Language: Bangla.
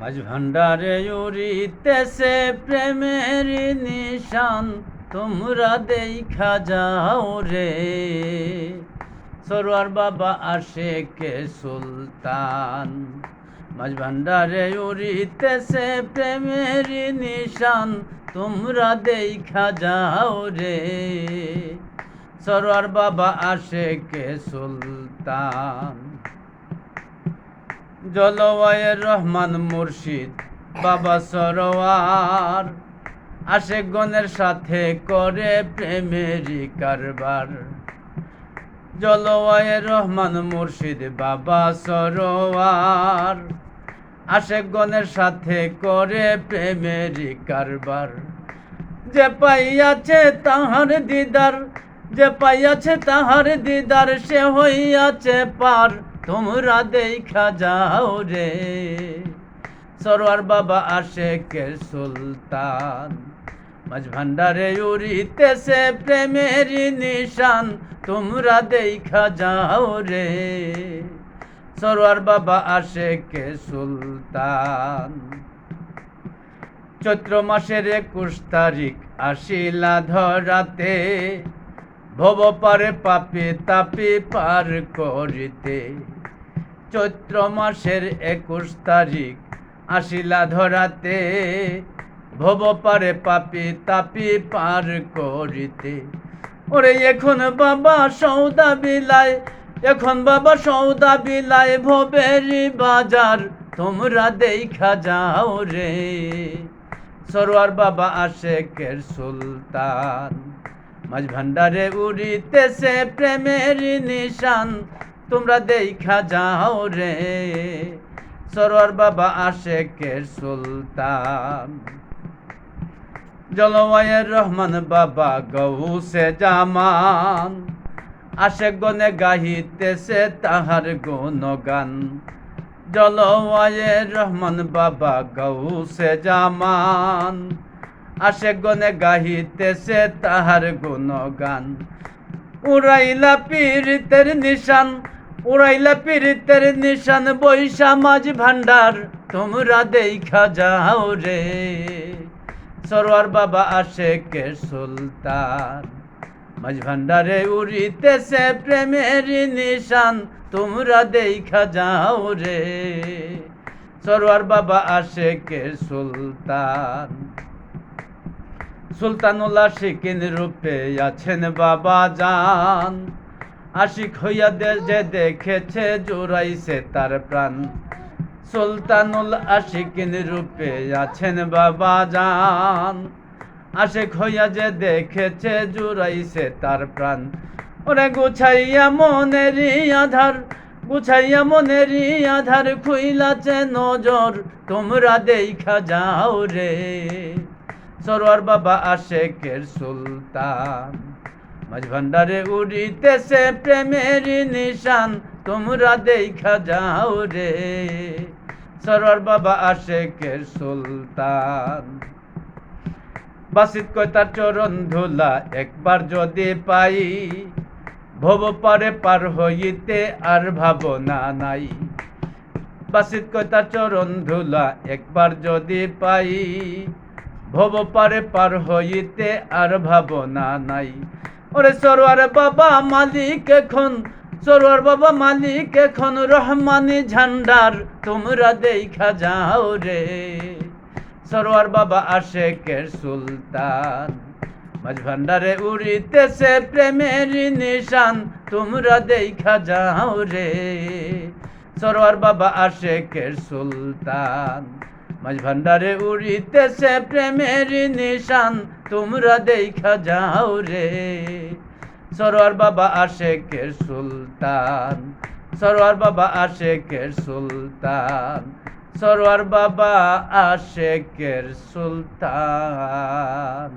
মাঝ ভান্ডারে উড়িতেছে প্রেমের নিশান। তোমরা দেখা যাও রে। সরোয়ার বাবা আসে কে সুলতান। মাঝ ভান্ডারে উড়িতেছে প্রেমের নিশান। তোমরা দেখা যাও রে। সরোয়ার বাবা আসে কে সুলতান। জলওয়ায়ের রহমান মুর্শিদ, বাবা সরোয়ার আশেক গণের সাথে করে প্রেমেরই কারবার। জলওয়ায়ের রহমান মুর্শিদ, বাবা সরোয়ার আশেক গণের সাথে করে প্রেমেরই কারবার। যে পাইয়াছে তাহার দিদার, যে পাইয়াছে তাহার দিদার, সে হইয়াছে পার। তোমরা দেখা যাও রে। সরোয়ার বাবা আশেকের সুলতান। মাঝ ভান্ডারে উড়িতেছে প্রেমের নিশান। তোমরা দেখা যাও রে। সরোয়ার বাবা আশেকে সুলতান। চৈত্র মাসের একুশ তারিখ আসিলা ধরাতে। ভব পারে পাপি তাপি পার করিতে। চৈত্র মাসের একুশ তারিখ। আসিলা ধরাতে, ভব পারে পাপি তাপি পার করিতে। ওরে এখন বাবা সৌদা বিলায় এখন বাবা সৌদা বিলায় ভবেরি বাজার, তোমরা দেখা যাও রে। সরোয়ার বাবা আশেকের সুলতান। মাঝ ভান্ডারে উড়িতেছে প্রেমের নিশান তোমরা দেখা যাও রে। সরোয়ার বাবা আশেকের সুলতান। জলওয়ায়ের রহমান বাবা গৌসে জামান। আশেক গনে গাহিতেছে তাহার গুণগান। জলওয়ায়ের রহমান বাবা গৌসে জামান। আশেক গনে গাহিতেছে তাহার গুণগান। উড়াইলা পীড়িতের নিশান উড়াইলা পীড়িতের নিশান বৈশা মাঝ ভান্ডার তোমরা দেখা যাও রে। সরোয়ার বাবা আশেকে সুলতান। মাঝ ভান্ডারে উড়িতেছে প্রেমের নিশান। তোমরা দেখা যাও রে। সরোয়ার বাবা আশেকে সুলতান। সুলতানুল্লাহ শিকিন রূপে আছেন বাবা জান। আশিক হইয়া যে দেখেছে জোড়াইছে তার প্রাণ। সুলতানুল আশিকিন রূপে আছেন বাবা জান। আশেক হইয়া যে দেখেছে জুড়াইছে তার প্রাণ। ওরে গুছাইয়া মনেরই আধার, গুছাইয়া মনেরই আধার খুইলাছে নজর, তোমরা দেখা যাও রে। সরোয়ার বাবা আশেকের সুলতান। মাঝ ভান্ডারে উড়িতেছে প্রেমের নিশান, তোমরা দেখা যাও রে। সরোয়ার বাবা আশেকের সুলতান। বাসিত কয়, তার চরণ ধুলা একবার যদি পাই, ভব পারে পার হইতে আর ভাবনা নাই। বাসিত কয়, তার চরণ ধুলা একবার যদি পাই, ভব পারে পার হইতে আর ভাবনা নাই। ওরে সরোয়ার বাবা মালিক এখন, সরোয়ার বাবা মালিক এখন, রহমানি ঝান্ডার তোমরা দেখা যাও রে। সরোয়ার বাবা আশেকের সুলতান, মাঝ ভান্ডারে উড়িতেছে প্রেমের নিশান, তোমরা দেখা যাও রে। সরোয়ার বাবা আশেকের সুলতান মাঝ ভান্ডারে উড়িতেছে প্রেমের নিশান, তোমরা দেখা যাও রে। সরোয়ার বাবা আশেকের সুলতান, সরোয়ার বাবা আশেকের সুলতান, সরোয়ার বাবা আশেকের সুলতান।